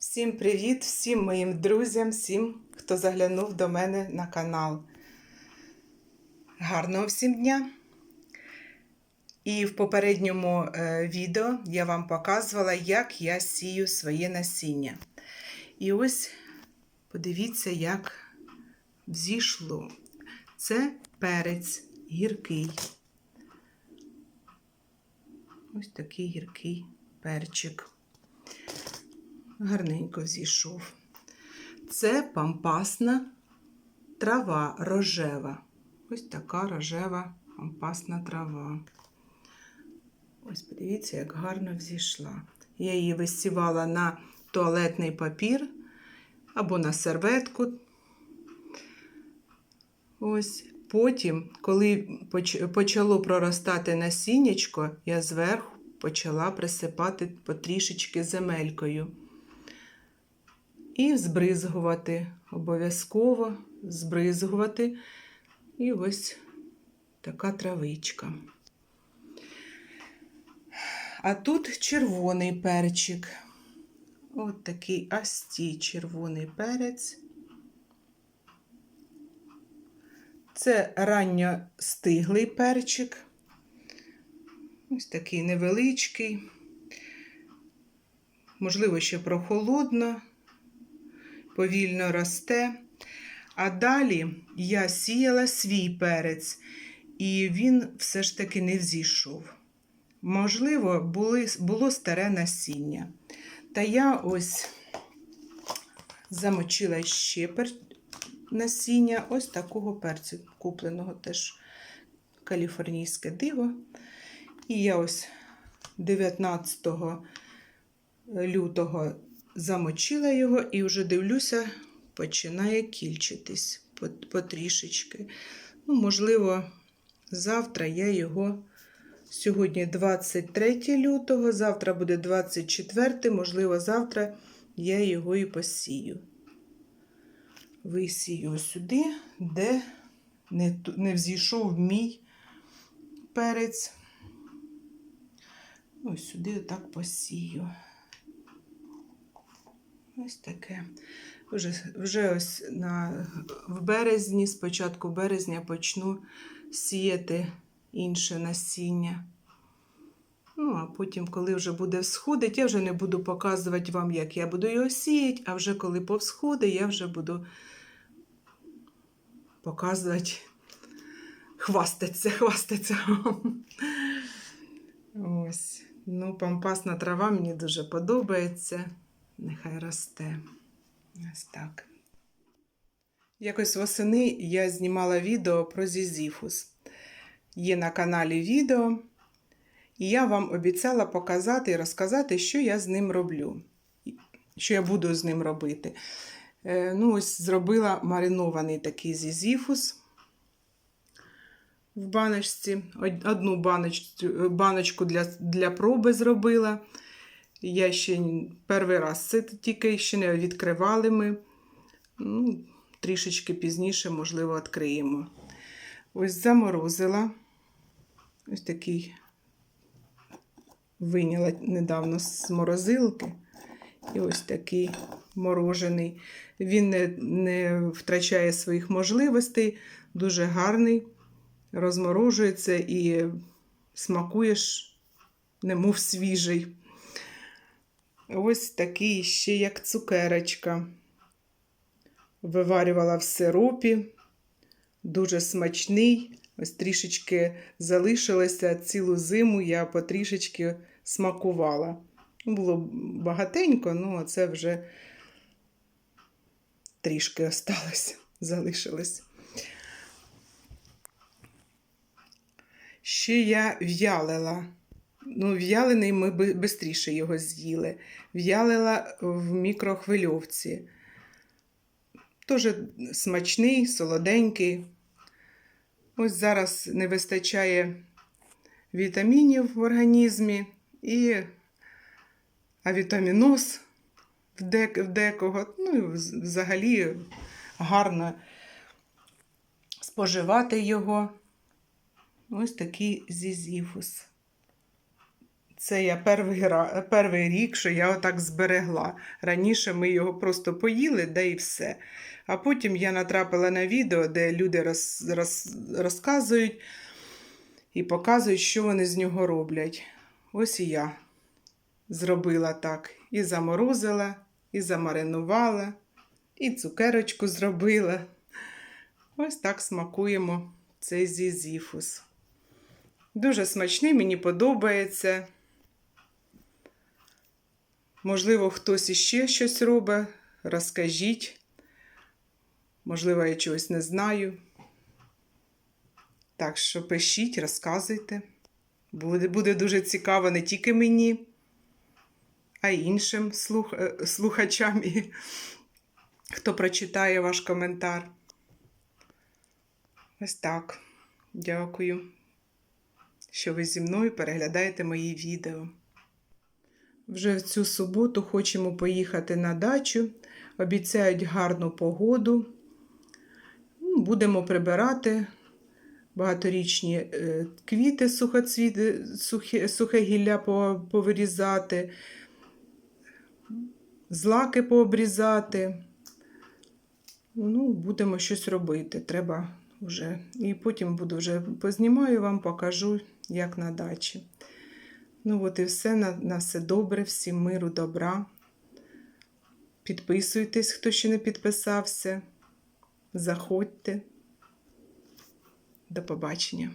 Всім привіт, всім моїм друзям, всім, хто заглянув до мене на канал. Гарного всім дня! І в попередньому е, відео я вам показувала, як я сію своє насіння. І ось подивіться, як взійшло. Це перець гіркий. Ось такий гіркий перчик гарненько зійшов. Це пампасна трава рожева. Ось така рожева пампасна трава. Ось подивіться, як гарно взійшла. Я її висівала на туалетний папір або на серветку. Ось потім, коли почало проростати насіннячко, я зверху почала присипати потрішечки земелькою. І збризгувати, обов'язково збризгувати. І ось така травичка. А тут червоний перчик. От такий асті червоний перець. Це ранньо стиглий перчик. Ось такий невеличкий. Можливо, ще прохолодно повільно росте. А далі я сіяла свій перець, і він все ж таки не взійшов. Можливо, були, було старе насіння. Та я ось замочила ще пер... насіння ось такого перцю, купленого теж каліфорнійське диво. І я ось 19 лютого замочила його і вже дивлюся, починає кільчитись потрішечки. Ну, можливо, завтра я його. Сьогодні 23 лютого, завтра буде 24, можливо, завтра я його і посію. Висію сюди, де не, не взійшов мій перець. Ось сюди отак посію. Ось таке. Вже вже ось на, в березні, спочатку березня, почну сіяти інше насіння. Ну, а потім, коли вже буде всходить, я вже не буду показувати вам, як я буду його сіяти, а вже коли повсходить, я вже буду показувати, хвастатися, хвастатися вам. Ось. Ну, пампасна трава мені дуже подобається. Нехай росте. Ось так. Якось восени я знімала відео про зізіфус. Є на каналі відео. І я вам обіцяла показати і розказати, що я з ним роблю. Що я буду з ним робити. Е, ну, ось зробила маринований такий зізіфус в баночці. Одну баночку, для, для проби зробила. Я ще перший раз це тільки ще не відкривали ми. Ну, Трішечки пізніше, можливо, відкриємо. Ось заморозила. Ось такий виняла недавно з морозилки. І ось такий морожений. Він не, не втрачає своїх можливостей, дуже гарний, розморожується і смакуєш, немов свіжий. Ось такий ще як цукерочка. Виварювала в сиропі, дуже смачний. Ось трішечки залишилося цілу зиму, я потрішечки смакувала. Було багатенько, ну це вже трішки осталось, залишилось. Ще я в'ялила. Ну, в'ялений ми швидше його з'їли. В'ялила в мікрохвильовці. Дуже смачний, солоденький. Ось зараз не вистачає вітамінів в організмі і авітаміноз в, декого. Ну взагалі гарно споживати його. Ось такий зізіфус. Це я перший, перший рік, що я отак зберегла. Раніше ми його просто поїли, да і все. А потім я натрапила на відео, де люди роз, роз, розказують і показують, що вони з нього роблять. Ось і я зробила так. І заморозила, і замаринувала, і цукерочку зробила. Ось так смакуємо цей зізіфус. Дуже смачний, мені подобається. Можливо, хтось іще щось робить, розкажіть. Можливо, я чогось не знаю. Так що пишіть, розказуйте. Буде, буде дуже цікаво не тільки мені, а й іншим слух, е, слухачам, і хто прочитає ваш коментар. Ось так. Дякую, що ви зі мною переглядаєте мої відео. Вже в цю суботу хочемо поїхати на дачу. Обіцяють гарну погоду. Ну, Будемо прибирати багаторічні е, квіти, сухоцвіти, сухе, сухе гілля повирізати, злаки пообрізати. Ну, будемо щось робити. Треба вже. І потім буду вже познімаю вам, покажу, як на дачі. Ну, от і все. На, на все добре, всім миру, добра. Підписуйтесь, хто ще не підписався. Заходьте. До побачення.